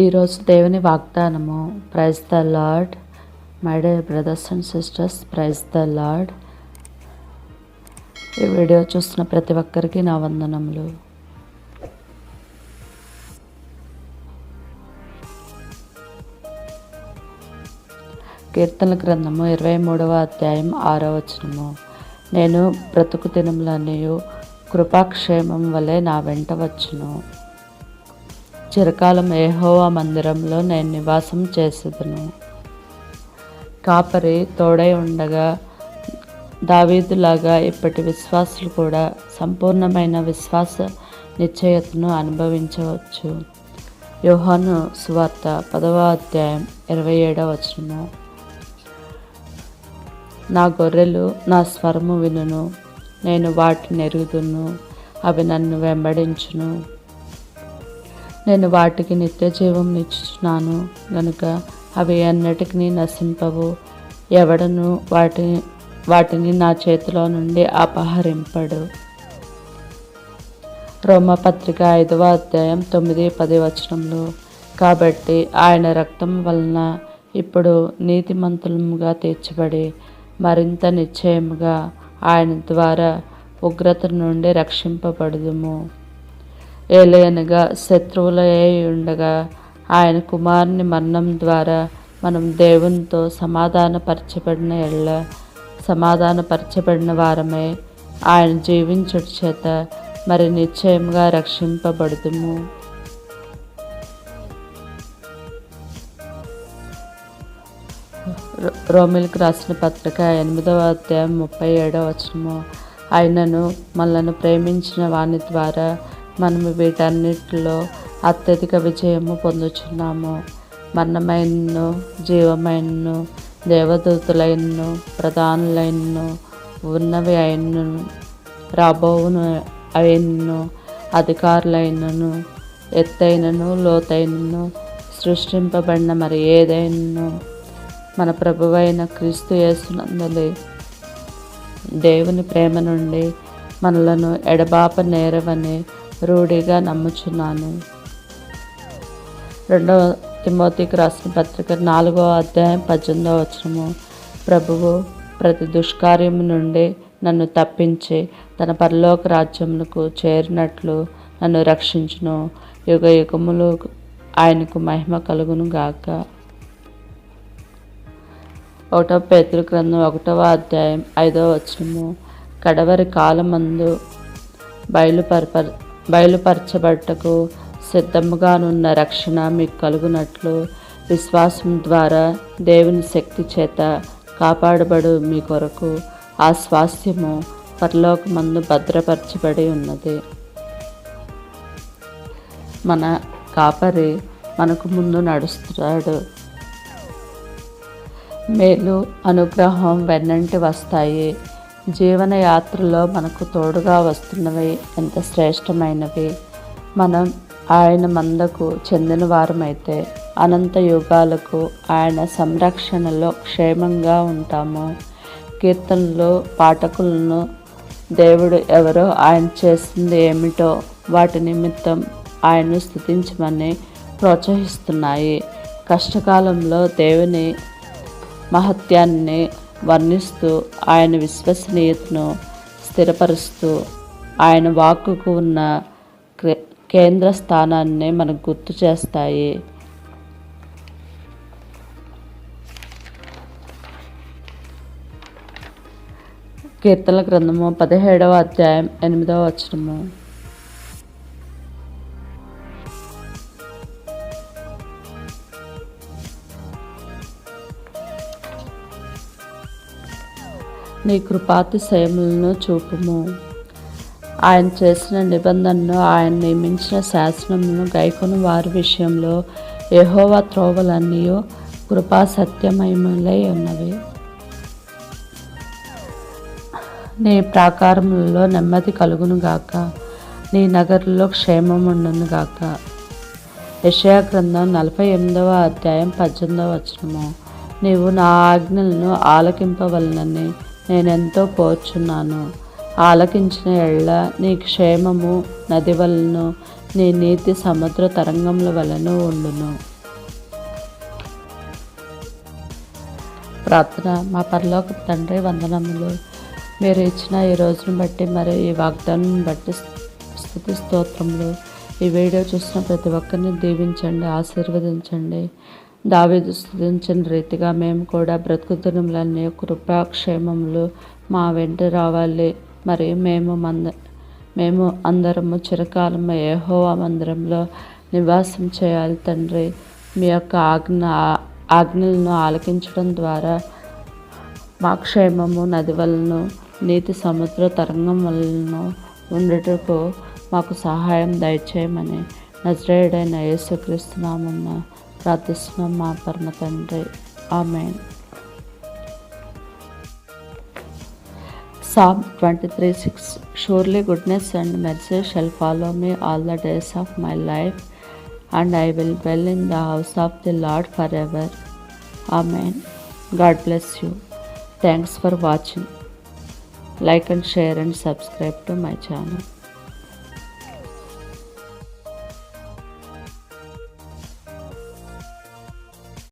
ఈరోజు దేవుని వాగ్దానము. Praise the lord my dear brothers and sisters praise the lord ఈ వీడియో చూస్తున్న ప్రతి ఒక్కరికి నా వందనములు. కీర్తన గ్రంథము ఇరవై మూడవ అధ్యాయం ఆరో వచనము. నేను బ్రతుకు దినములన్నయు కృపాక్షేమం వలె నా వెంట వచ్చును. చిరకాలం ఏహోవా మందిరంలో నేను నివాసం చేసేదను. కాపరి తోడై ఉండగా దావీదులాగా ఇప్పటి విశ్వాసులు కూడా సంపూర్ణమైన విశ్వాస నిశ్చయతను అనుభవించవచ్చు. యోహాను సువార్త పదవ అధ్యాయం ఇరవై ఏడవ వచనము. నా గొర్రెలు నా స్వరము వినును నేను వాటిని ఎరుగుదును అవి నన్ను వెంబడించును. నేను వాటికి నిత్య జీవం ఇచ్చుచున్నాను. గనుక అవి ఎన్నటికి నశింపవు. ఎవడను వాటి వాటిని నా చేతిలో నుండి అపహరింపడు. రోమపత్రిక ఐదవ అధ్యాయం తొమ్మిది పది వచనంలో కాబట్టి ఆయన రక్తం వలన ఇప్పుడు నీతిమంతులముగా తీర్చబడి మరింత నిశ్చయముగా ఆయన ద్వారా ఉగ్రత నుండి రక్షింపబడుదుము. ఏలయనగా శత్రువులే ఉండగా ఆయన కుమారుని మరణం ద్వారా మనం దేవునితో సమాధానపరచబడిన ఎళ్ళ సమాధానపరచబడిన వారమే ఆయన జీవించుట చేత మరి నిశ్చయంగా రక్షింపబడుదుము. రోమిల్కి రాసిన పత్రిక ఎనిమిదవ అధ్యాయం ముప్పై ఏడవ వచనము. ఆయనను మనలను ప్రేమించిన వాని ద్వారా మనము వీటన్నిటిలో అత్యధిక విజయము పొందుచున్నాము. మరణమైనను జీవమైనను దేవదూతులైనను ప్రధానులైనను ఉన్నవి అయినను రాబోవును అయినను అధికారులైనను ఎత్తైనను లోతైనను సృష్టింపబడిన మరి ఏదైనను మన ప్రభువైన క్రీస్తు యేసునందలి దేవుని ప్రేమ నుండి మనలను ఎడబాప నేరవని రూఢిగా నమ్ముచున్నాను. రెండవ తిమోతికి రాసిన పత్రిక నాలుగవ అధ్యాయం పద్దెనిమిదవ వచనము. ప్రభువు ప్రతి దుష్కార్యము నుండి నన్ను తప్పించి తన పరలోక రాజ్యములకు చేరినట్లు నన్ను రక్షించును. యుగ యుగములు ఆయనకు మహిమ కలుగును గాక. ఒకటవ పేతురు గ్రంథం ఒకటవ అధ్యాయం ఐదవ వచనము. కడవరి కాలమందు బయలుపరప బయలుపరచబట్టకు సిద్ధముగానున్న రక్షణ మీకు కలుగునట్లు విశ్వాసం ద్వారా దేవుని శక్తి చేత కాపాడబడు మీ కొరకు ఆ స్వాస్థ్యము పరలోకమందు భద్రపరచబడి ఉన్నది. మన కాపరి మనకు ముందు నడుస్తాడు మేలు అనుగ్రహం వెన్నంటి వస్తాయి. జీవన యాత్రలో మనకు తోడుగా వస్తున్నవి ఎంత శ్రేష్టమైనవి. మనం ఆయన మందకు చెందిన వారమైతే అనంత యుగాలకు ఆయన సంరక్షణలో క్షేమంగా ఉంటాము. కీర్తనలు పాఠకులను దేవుడు ఎవరో ఆయన చేసింది ఏమిటో వాటి నిమిత్తం ఆయన్ను స్థుతించమని ప్రోత్సహిస్తున్నాయి. కష్టకాలంలో దేవుని మహత్యాన్ని వర్ణిస్తూ ఆయన విశ్వసనీయతను స్థిరపరుస్తూ ఆయన వాక్కుకు ఉన్న కేంద్ర స్థానాన్ని మనకు గుర్తు చేస్తాయి. కీర్తన గ్రంథము పదిహేడవ అధ్యాయం ఎనిమిదవ వచనము. నీ కృపాతిశయములను చూపుము. ఆయన చేసిన నిబంధనను ఆయన నియమించిన శాసనమును గైకొని వారి విషయంలో యహోవా త్రోవలన్నీ కృపా సత్యమయములై ఉన్నవి. నీ ప్రాకారములలో నెమ్మది కలుగును గాక. నీ నగరులో క్షేమం గాక. యషయా గ్రంథం నలభై ఎనిమిదవ అధ్యాయం పద్దెనిమిదవ వచనము. నీవు నా ఆజ్ఞలను ఆలకింపవలనని నేనెంతో పోర్చున్నాను ఆలకించిన ఎళ్ళ నీ క్షేమము నది వలను నీ నీతి సముద్ర తరంగముల వలన ఉండును. ప్రార్థన. మా పరలోక తండ్రి వందనములు. మీరు ఇచ్చిన ఈ రోజును బట్టి మరి ఈ వాగ్దానం బట్టి స్థుతి స్తోత్రములు. ఈ వీడియో చూసిన ప్రతి ఒక్కరిని దీవించండి ఆశీర్వదించండి. దావీదు స్థుతించిన రీతిగా మేము కూడా బ్రతుకుతున్నములన్నీ కృపాక్షేమములు మా వెంట రావాలి. మరి మేము మంద మేము అందరము చిరకాలము ఏహోవా మందిరంలో నివాసం చేయాలి తండ్రి. మీ యొక్క ఆజ్ఞ ఆజ్ఞలను ఆలకించడం ద్వారా మా క్షేమము నది వలన నీతి సముద్ర తరంగం వలన ఉండటకు మాకు సహాయం దయచేయమని నజరేయుడైన యేసుక్రీస్తునామన్న ప్రార్థిస్తున్నాం మా పరమ తండ్రి ఆమె Psalm 23 6 Surely goodness and mercy shall follow me all the days of my life, and I will dwell in the house of the Lord forever. Amen. God bless you. Thanks for watching. Like and share and subscribe to my channel.